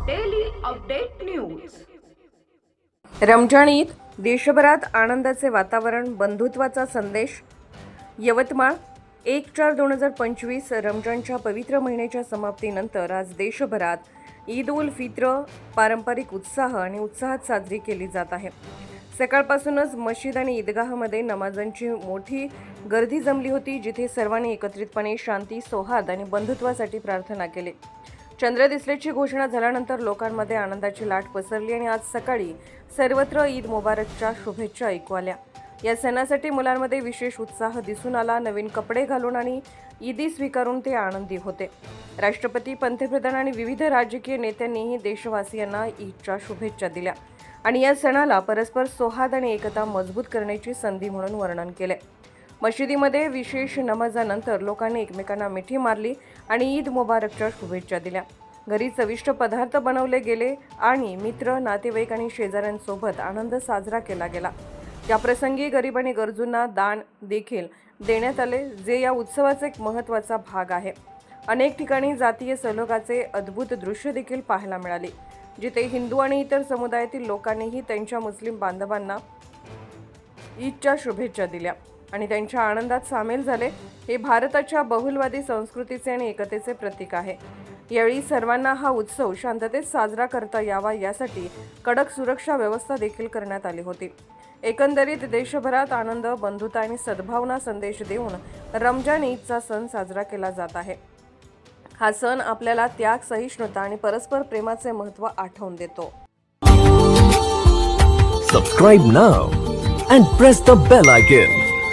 Update news Ramzan Eid देशभरात आनंदाचे वातावरण बंधुत्वाचा संदेश. यवतमाळ एक चार दोन हजार पंचवीस रमजानच्या पवित्र महिन्याच्या समाप्तीनंतर आज देशभरात ईद उल फित्र पारंपरिक उत्साह आणि उत्साहात साजरी केली जात आहे. सकाळपासूनच मशीद आणि ईदगाहमध्ये नमाजांची मोठी गर्दी जमली होती जिथे सर्वांनी एकत्रितपणे शांती सौहार्द आणि बंधुत्वासाठी प्रार्थना केली. चंद्र दिसल्याची घोषणा झाल्यानंतर लोकांमध्ये आनंदाची लाट पसरली आणि आज सकाळी सर्वत्र ईद मुबारकच्या शुभेच्छा ऐकू आल्या. या सणासाठी मुलांमध्ये विशेष उत्साह दिसून आला नवीन कपडे घालून आणि ईदी स्वीकारून ते आनंदी होते. राष्ट्रपती पंतप्रधान आणि विविध राजकीय नेत्यांनीही देशवासियांना ईदच्या शुभेच्छा दिल्या. आणि या सणाला परस्पर सोहाद आणि एकता मजबूत करण्याची संधी म्हणून वर्णन केले मशिदीमध्ये विशेष नमाजानंतर लोकांनी एकमेकांना मिठी मारली आणि ईद मुबारकच्या शुभेच्छा दिल्या. घरी चविष्ट पदार्थ बनवले गेले आणि मित्र नातेवाईक आणि शेजाऱ्यांसोबत आनंद साजरा केला गेला. या प्रसंगी गरीब आणि गरजूंना दान देखील देण्यात आले जे या उत्सवाचा एक महत्त्वाचा भाग आहे. अनेक ठिकाणी जातीय सलोगाचे अद्भुत दृश्य देखील पाहायला मिळाले जिथे हिंदू आणि इतर समुदायातील लोकांनीही त्यांच्या मुस्लिम बांधवांना ईदच्या शुभेच्छा दिल्या. आणि त्यांच्या आनंदात सामील झाले हे भारताच्या बहुलवादी संस्कृतीचे आणि एकतेचे प्रतीक आहे. यावेळी सर्वांना हा उत्सव शांततेत साजरा करता यावा यासाठी कडक सुरक्षा व्यवस्था देखील करण्यात आली होती. एकंदरीत देशभरात आनंद बंधुता आणि सद्भावना संदेश देऊन रमजान ईदचा सण साजरा केला जात आहे. हा सण आपल्याला त्याग सहिष्णुता आणि परस्पर प्रेमाचे महत्त्व आठवून देतो. Subscribe now and press the bell icon